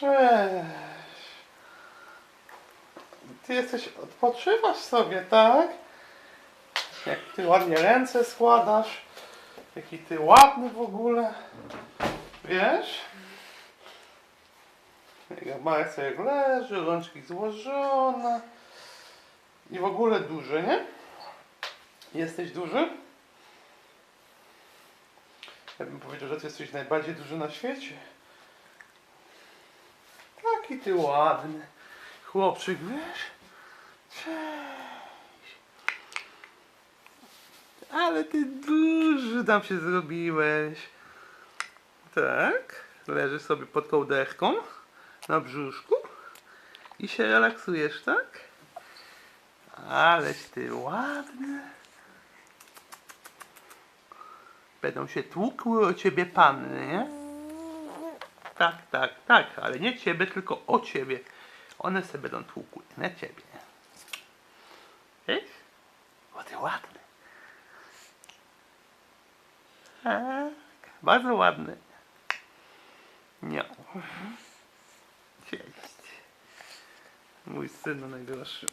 Cześć. Ty jesteś, odpoczywasz sobie, tak? Jak ty ładnie ręce składasz. Jaki ty ładny w ogóle. Wiesz? Jak Marek sobie leży, rączki złożone. I w ogóle duży, nie? Jesteś duży? Ja bym powiedział, że ty jesteś najbardziej duży na świecie. Taki ty ładny. Chłopczyk, wiesz? Cześć. Ale ty duży tam się zrobiłeś. Tak. Leżysz sobie pod kołderką na brzuszku i się relaksujesz, tak? Aleś ty ładny. Będą się tłukły o ciebie panny, nie? Tak, tak, tak, ale nie ciebie, tylko o ciebie. One sobie będą tłukły, nie ciebie. Wiesz? O, ty ładny. Tak, bardzo ładny. Nie. Cześć. Mój syn najdroższy.